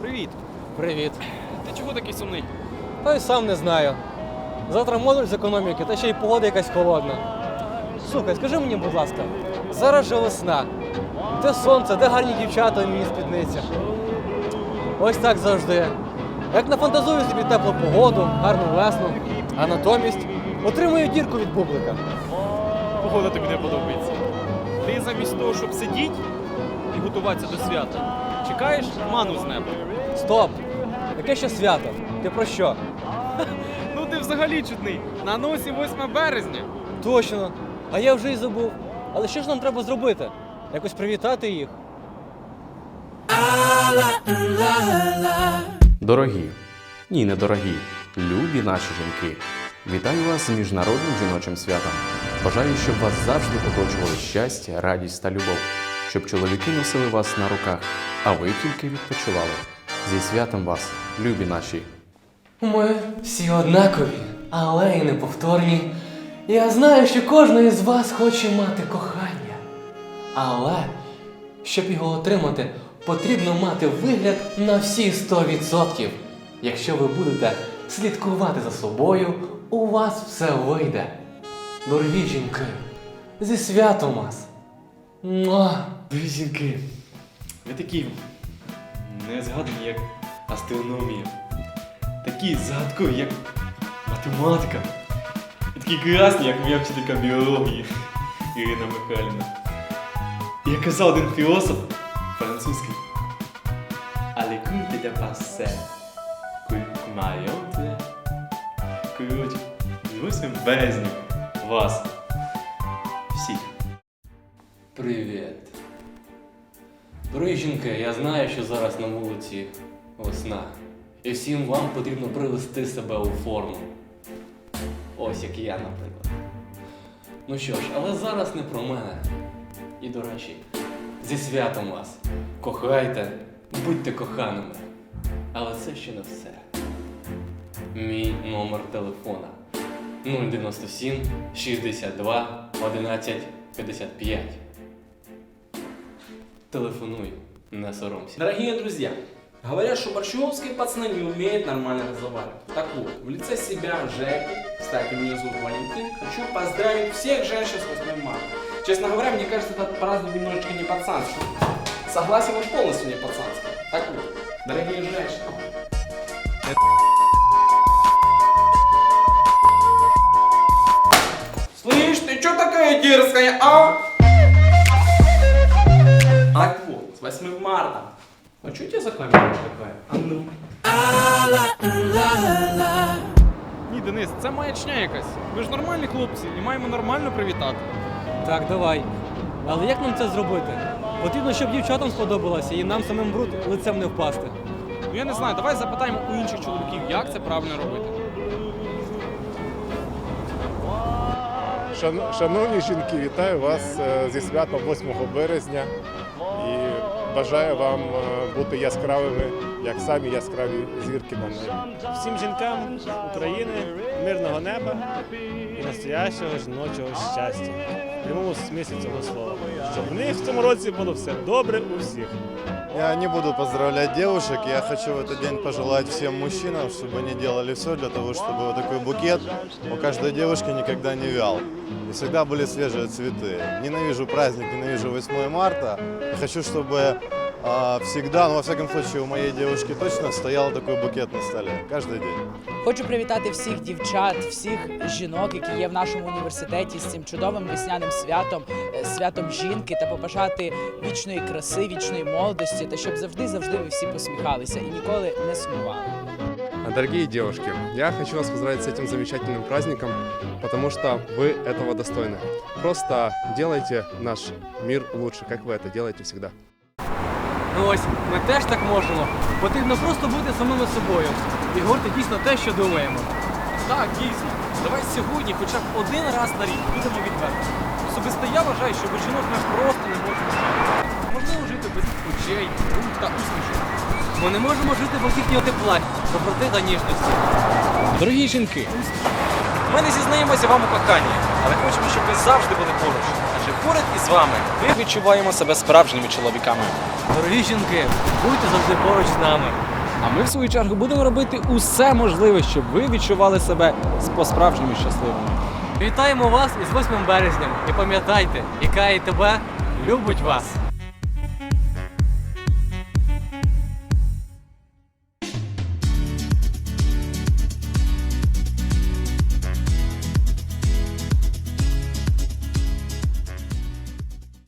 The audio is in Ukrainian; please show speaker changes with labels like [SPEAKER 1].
[SPEAKER 1] Привіт.
[SPEAKER 2] Привіт.
[SPEAKER 1] Ти чого такий сумний?
[SPEAKER 2] Та й сам не знаю. Завтра модуль з економіки, та ще й погода якась холодна. Слухай, скажи мені, будь ласка, зараз же весна. Де сонце, де гарні дівчата в мені спідниця? Ось так завжди. Як нафантазую собі теплу погоду, гарну весну, а натомість отримую дірку від бублика.
[SPEAKER 1] Погода тобі не подобається. Ти замість того, щоб сидіти і готуватися до свята, чекаєш ману з неба.
[SPEAKER 2] Стоп! Яке ще свято? Ти про що?
[SPEAKER 1] Ну ти взагалі чудний. На носі 8 березня.
[SPEAKER 2] Точно. А я вже й забув. Але що ж нам треба зробити? Якось привітати їх?
[SPEAKER 3] Дорогі, ні, не дорогі, любі наші жінки. Вітаю вас з міжнародним жіночим святом. Бажаю, щоб вас завжди оточували щастя, радість та любов, щоб чоловіки носили вас на руках, а ви тільки відпочивали. Зі святом вас, любі наші.
[SPEAKER 2] Ми всі однакові, але й неповторні. Я знаю, що кожен із вас хоче мати кохання. Але щоб його отримати, потрібно мати вигляд на всі 100%. Якщо ви будете слідкувати за собою, у вас все вийде. Дорогі жінки, зі святом вас! Муа!
[SPEAKER 4] Ви жінки, ви такі незгадані, як астрономія, такі загадкові, як математика, і такі красні, як моя вчителька біології Ірина Михайлівна. Як казав один філософ французький. Але куньте де пасе, кумайонте. Коротше, з 8 березня вас всіх.
[SPEAKER 2] Привіт. Дорогі жінки, я знаю, що зараз на вулиці весна. І всім вам потрібно привести себе у форму. Ось як я, наприклад. Ну що ж, але зараз не про мене. І до речі, зі святом вас. Кохайте, будьте коханими. Але це ще не все. Мій номер телефона 097 62 11 55. Телефонуй, не соромся.
[SPEAKER 5] Дорогие друзья, говорят, что борщевские пацаны не умеют нормально разговаривать. Так вот, в лице себя, Жеки, кстати, меня зовут Валентин, хочу поздравить всех женщин с 8 марта. Честно говоря, мне кажется, этот праздник немножечко не пацанский. Согласен, он полностью не пацанский. Так вот, дорогие женщины, Слышь, ты чё такая дерзкая, а? Так вот, с 8 марта. А чё у тебя за камера такая? А ну.
[SPEAKER 1] Ні, Денис, це маячня якась. Ми ж нормальні хлопці і маємо нормально привітати.
[SPEAKER 2] Так, давай. Але як нам це зробити? Потрібно, щоб дівчатам сподобалося і нам самим бруд лицем не впасти.
[SPEAKER 1] Ну я не знаю, давай запитаємо у інших чоловіків, як це правильно робити.
[SPEAKER 6] Шан- Шановні жінки, вітаю вас е, зі святом 8 березня і бажаю вам е, бути яскравими, як самі яскраві зірки на небі.
[SPEAKER 7] Всім жінкам України мирного неба і настоящого жіночого щастя. В прямому смислі цього слова. Щоб в них в цьому році було все добре у всіх.
[SPEAKER 8] Я не буду поздравлять девушек, я хочу в этот день пожелать всем мужчинам, чтобы они делали все для того, чтобы вот такой букет у каждой девушки никогда не вял. И всегда были свежие цветы. Ненавижу праздник, ненавижу 8 марта. И хочу, чтобы а, всегда, ну во всяком случае у моей девушки точно стоял такой букет на столе. Каждый день.
[SPEAKER 9] Хочу привітати всіх дівчат, всіх жінок, які є в нашому університеті з цим чудовим весняним святом, е, святом жінки, та побажати вічної краси, вічної молодості, та щоб завжди завжди ви всі посміхалися і ніколи не сумували.
[SPEAKER 10] Дорогие девушки, я хочу вас поздравить с этим замечательным праздником, потому что вы этого достойны. Просто делайте наш мир лучше, как вы это делаете всегда.
[SPEAKER 2] Ну ось, ми теж так можемо. Потрібно просто бути самими собою і говорити дійсно те, що думаємо.
[SPEAKER 1] Так, дійсно. Давай сьогодні хоча б один раз на рік будемо відверті. Особисто я вважаю, що без жінок просто не можемо жити. Можливо жити без очей, рук та усмішок.
[SPEAKER 2] Ми не можемо жити без їхнього тепла,
[SPEAKER 1] доброти та ніжності. Дорогі жінки, ми не зізнаємося вам у коханні, але хочемо, щоб ви завжди були поруч. Адже поряд із вами ми відчуваємо себе справжніми чоловіками. Дорогі жінки, будьте завжди поруч з нами. А ми, в свою чергу, будемо робити усе можливе, щоб ви відчували себе по-справжньому щасливими. Вітаємо вас із 8 березням і пам'ятайте, яка і тебе любить вас.